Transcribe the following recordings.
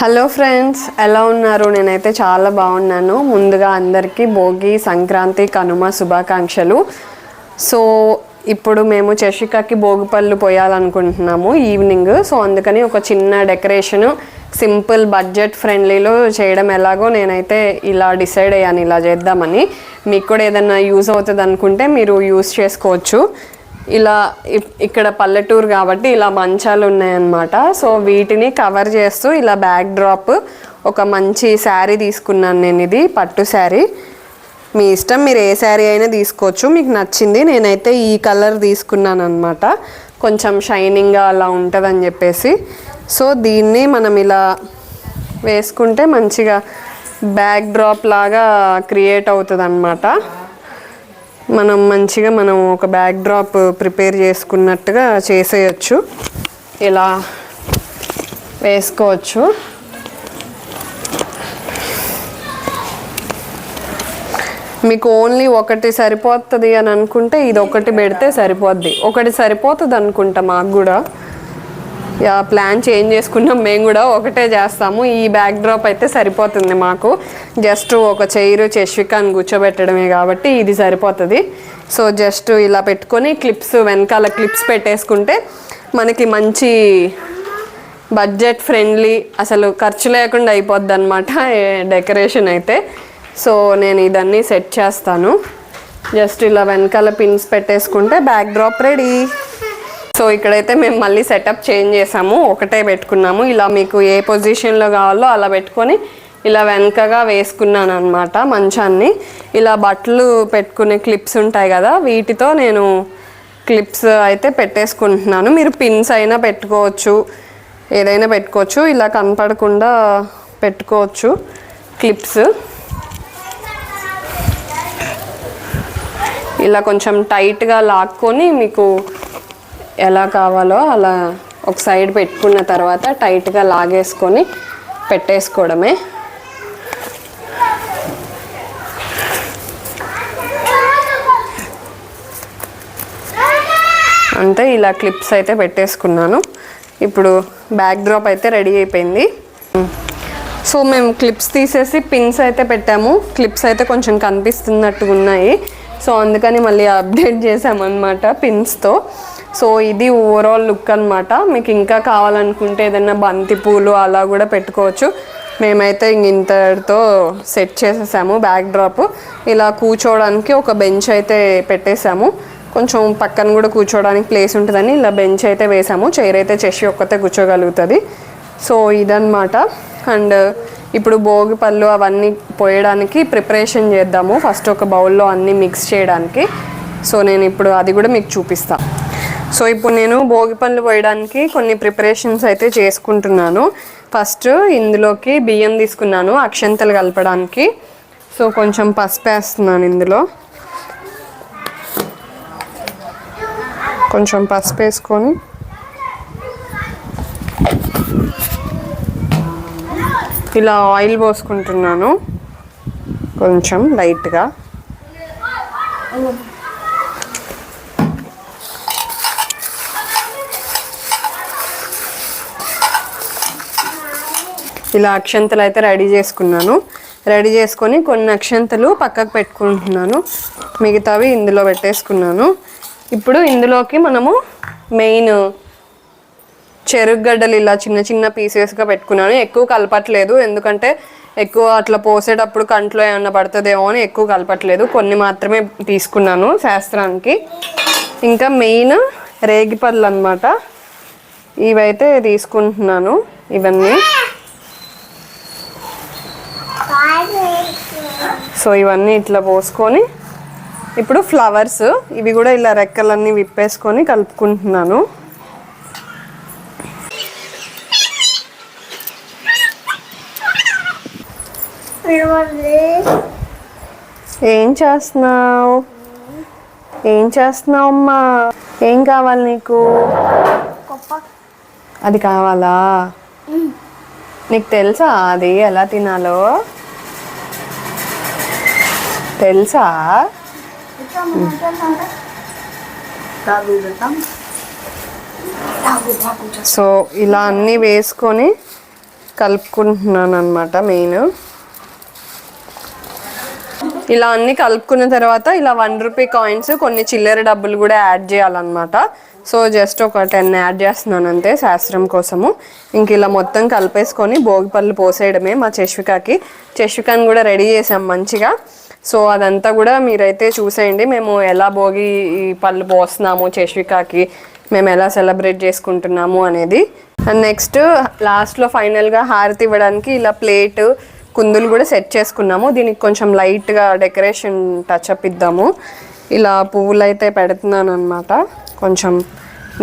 Hello friends ఎలా ఉన్నారు? నేనైతే చాలా బాగున్నాను. ముందుగా అందరికీ భోగి సంక్రాంతి కనుమ శుభాకాంక్షలు. సో ఇప్పుడు మేము చషికాకి భోగిపళ్ళు పోయాలనుకుంటున్నాము ఈవినింగ్. సో అందుకని ఒక చిన్న డెకరేషన్ సింపుల్ బడ్జెట్ ఫ్రెండ్లీలో చేయడం ఎలాగో నేనైతే ఇలా డిసైడ్ అయ్యాను. ఇలా చేద్దామని. మీకు కూడా ఏదైనా యూజ్ అవుతుంది అనుకుంటే మీరు యూజ్ చేసుకోవచ్చు. ఇలా ఇక్కడ పల్లెటూరు కాబట్టి ఇలా మంచాలు ఉన్నాయన్నమాట. సో వీటిని కవర్ చేస్తూ ఇలా బ్యాక్ డ్రాప్ ఒక మంచి శారీ తీసుకున్నాను నేను ఇది పట్టు శారీ. మీ ఇష్టం మీరు ఏ శారీ అయినా తీసుకోవచ్చు. మీకు నచ్చింది నేనైతే ఈ కలర్ తీసుకున్నాను అనమాట కొంచెం షైనింగ్గా అలా ఉంటుందని చెప్పేసి. సో దీన్ని మనం ఇలా వేసుకుంటే మంచిగా బ్యాక్ డ్రాప్ లాగా క్రియేట్ అవుతుంది అనమాట మనం మంచిగా మనం ఒక బ్యాక్ డ్రాప్ ప్రిపేర్ చేసుకున్నట్టుగా చేసేయచ్చు. ఇలా వేసుకోవచ్చు. మీకు ఓన్లీ ఒకటి సరిపోతుంది అని అనుకుంటే ఇది ఒకటి పెడితే సరిపోద్ది. ఒకటి సరిపోతుంది అనుకుంటా మాకు కూడా. ప్లాన్ చేంజ్ చేసుకున్నాం. మేము కూడా ఒకటే చేస్తాము. ఈ బ్యాక్ డ్రాప్ అయితే సరిపోతుంది మాకు. జస్ట్ ఒక చైరు చెష్వికాన్ని కూర్చోబెట్టడమే కాబట్టి ఇది సరిపోతుంది. సో జస్ట్ ఇలా పెట్టుకొని క్లిప్స్ వెనకాల క్లిప్స్ పెట్టేసుకుంటే మనకి మంచి బడ్జెట్ ఫ్రెండ్లీ అసలు ఖర్చు లేకుండా అయిపోద్ది అనమాట డెకరేషన్ అయితే. సో నేను ఇదన్నీ సెట్ చేస్తాను. జస్ట్ ఇలా వెనకాల పిన్స్ పెట్టేసుకుంటే బ్యాక్ డ్రాప్ రెడీ సో ఇక్కడైతే మేము మళ్ళీ సెటప్ చేంజ్ చేసాము. ఒకటే పెట్టుకున్నాము. ఇలా మీకు ఏ పొజిషన్లో కావాలో అలా పెట్టుకొని ఇలా వెనకగా వేసుకున్నాను అనమాట మంచాన్ని. ఇలా బట్టలు పెట్టుకునే క్లిప్స్ ఉంటాయి కదా వీటితో నేను క్లిప్స్ అయితే పెట్టేసుకుంటున్నాను. మీరు పిన్స్ అయినా పెట్టుకోవచ్చు ఏదైనా పెట్టుకోవచ్చు. ఇలా కనపడకుండా పెట్టుకోవచ్చు క్లిప్స్ ఇలా కొంచెం టైట్గా లాక్కొని మీకు ఎలా కావాలో అలా ఒక సైడ్ పెట్టుకున్న తర్వాత టైట్గా లాగేసుకొని పెట్టేసుకోవడమే. అంటే ఇలా క్లిప్స్ అయితే పెట్టేసుకున్నాను. ఇప్పుడు బ్యాక్ డ్రాప్ అయితే రెడీ అయిపోయింది. సో మేము క్లిప్స్ తీసేసి పిన్స్ అయితే పెట్టాము. క్లిప్స్ అయితే కొంచెం కనిపిస్తున్నట్టుగా ఉన్నాయి సో అందుకని మళ్ళీ అప్డేట్ చేసామన్నమాట పిన్స్తో. సో ఇది ఓవరాల్ లుక్ అనమాట మీకు ఇంకా కావాలనుకుంటే ఏదైనా బంతి పూలు అలా కూడా పెట్టుకోవచ్చు. మేమైతే ఇంక ఇంతటితో సెట్ చేసేసాము బ్యాక్ డ్రాప్. ఇలా కూర్చోవడానికి ఒక బెంచ్ అయితే పెట్టేశాము కొంచెం పక్కన కూడా కూర్చోవడానికి ప్లేస్ ఉంటుందని ఇలా బెంచ్ అయితే వేసాము. చైర్ అయితే చేసి ఒక్కతే కూర్చోగలుగుతుంది. సో ఇదన్నమాట. అండ్ ఇప్పుడు భోగి పళ్ళు అవన్నీ పోయడానికి ప్రిపరేషన్ చేద్దాము. ఫస్ట్ ఒక బౌల్లో అన్నీ మిక్స్ చేయడానికి. సో నేను ఇప్పుడు అది కూడా మీకు చూపిస్తాను సో ఇప్పుడు నేను భోగి పళ్ళు పోయడానికి కొన్ని ప్రిపరేషన్స్ అయితే చేసుకుంటున్నాను. ఫస్ట్ ఇందులోకి బియ్యం తీసుకున్నాను అక్షంతలు కలపడానికి. సో కొంచెం పసుపు వేస్తున్నాను ఇందులో. కొంచెం పసుపు వేసుకొని. ఇలా ఆయిల్ పోసుకుంటున్నాను. కొంచెం లైట్గా. ఇలా అక్షంతలు అయితే రెడీ చేసుకున్నాను. రెడీ చేసుకొని కొన్ని అక్షంతలు పక్కకు పెట్టుకుంటున్నాను. మిగతావి ఇందులో పెట్టేసుకున్నాను. ఇప్పుడు ఇందులోకి మనము మెయిన్ చెరుగడ్డలు ఇలా చిన్న చిన్న పీసెస్గా పెట్టుకున్నాను. ఎక్కువ కలపట్లేదు. ఎందుకంటే ఎక్కువ అట్లా పోసేటప్పుడు కంట్లో ఏమన్నా పడుతుందేమో అని ఎక్కువ కలపట్లేదు. కొన్ని మాత్రమే తీసుకున్నాను శాస్త్రానికి. ఇంకా మెయిన్ రేగిపళ్ళు అనమాట ఇవైతే తీసుకుంటున్నాను. ఇవన్నీ. సో ఇవన్నీ ఇట్లా పోసుకొని ఇప్పుడు ఫ్లవర్స్ ఇవి కూడా ఇలా రెక్కలన్నీ విప్పేసుకొని కలుపుకుంటున్నాను. ఏం చేస్తున్నావు? ఏం చేస్తున్నావు అమ్మా? ఏం కావాలి నీకు? అది కావాలా? నీకు తెలుసా అది ఎలా తినాలో? తెలుసా? సో ఇలా అన్నీ వేసుకొని కలుపుకుంటున్నాను అనమాట మెయిన్. ఇలా అన్ని కలుపుకున్న తర్వాత ఇలా వన్ రూపీ కాయిన్స్ కొన్ని చిల్లర డబ్బులు కూడా యాడ్ చేయాలన్నమాట. సో జస్ట్ ఒక టెన్ యాడ్ చేస్తున్నాను అంతే శాస్త్రం కోసము. ఇంక ఇలా మొత్తం కలిపేసుకొని భోగిపళ్ళు పోసేయడమే మా చష్వికాకి చష్వికాని కూడా రెడీ చేసాం మంచిగా. సో అదంతా కూడా మీరైతే చూసేయండి. మేము ఎలా భోగి ఈ పళ్ళు పోస్తున్నాము చష్వికాకి మేము ఎలా సెలబ్రేట్ చేసుకుంటున్నాము అనేది. అండ్ నెక్స్ట్ లాస్ట్లో ఫైనల్గా హారతి ఇవ్వడానికి ఇలా ప్లేట్ కుందులు కూడా సెట్ చేసుకున్నాము. దీనికి కొంచెం లైట్గా డెకరేషన్ టచ్అప్ ఇద్దాము. ఇలా పువ్వులు అయితే పెడుతున్నాను అనమాట కొంచెం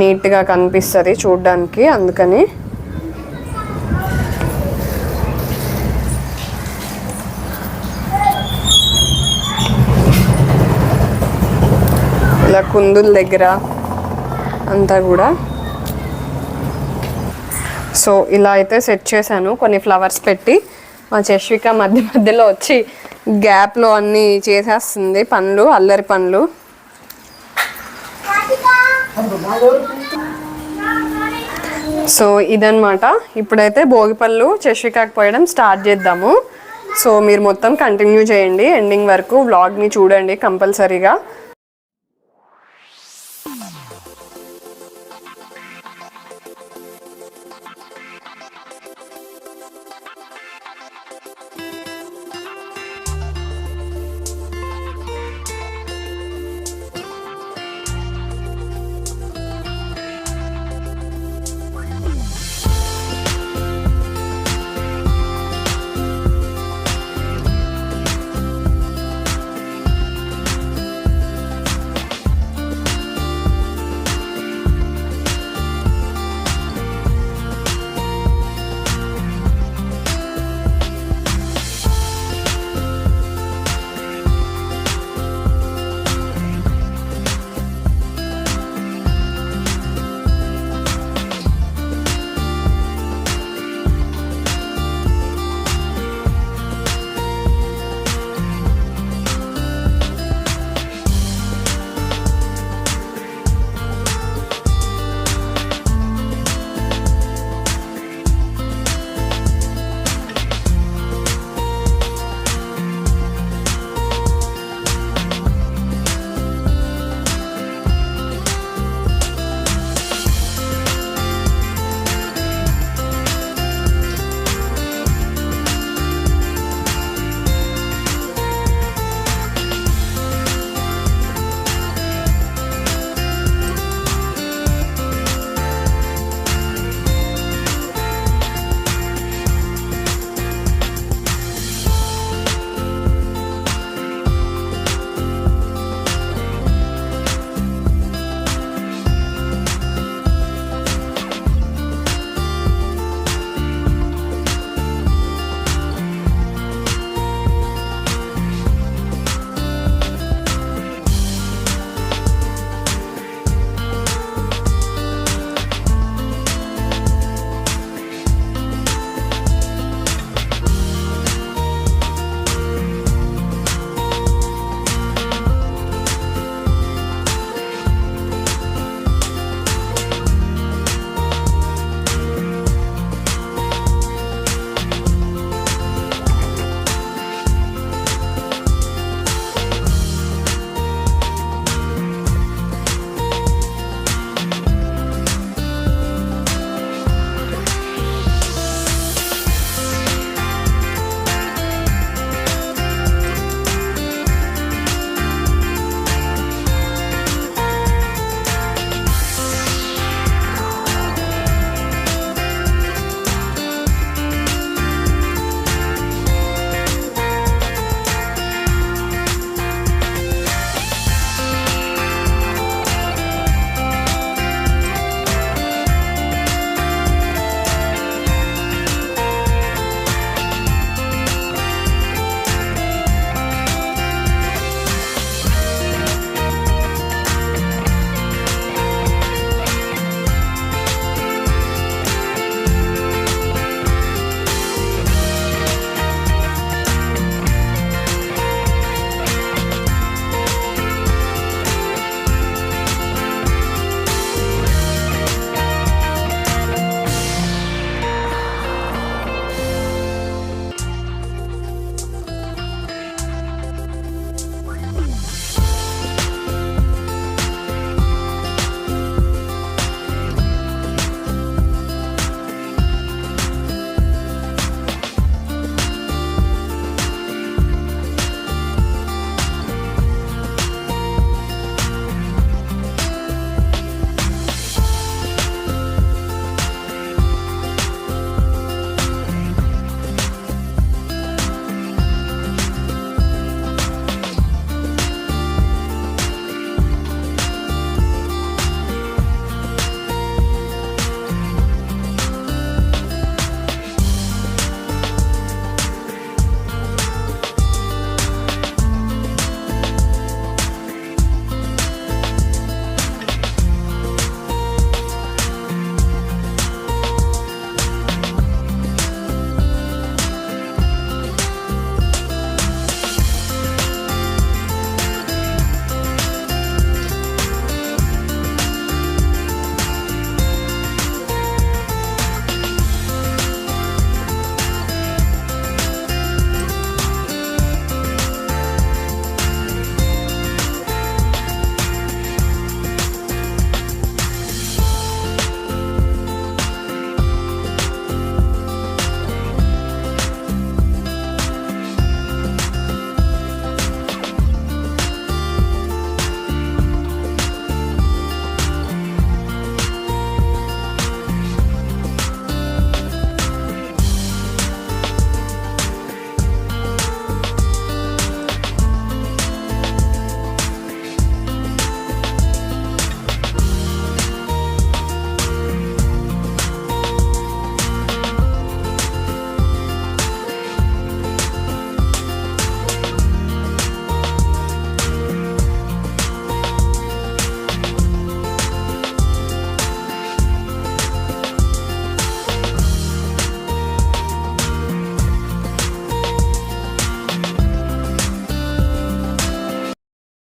నీట్గా కనిపిస్తుంది చూడ్డానికి అందుకని. ఇలా కుందుల దగ్గర అంతా కూడా. సో ఇలా అయితే సెట్ చేశాను. కొన్ని ఫ్లవర్స్ పెట్టి మా చష్విక మధ్య మధ్యలో వచ్చి గ్యాప్లో అన్నీ చేసేస్తుంది. పనులు అల్లరి పనులు సో ఇదన్నమాట. ఇప్పుడైతే భోగిపళ్ళు చష్వికాకి పోయడం స్టార్ట్ చేద్దాము. సో మీరు మొత్తం కంటిన్యూ చేయండి. ఎండింగ్ వరకు వ్లాగ్ని చూడండి కంపల్సరీగా.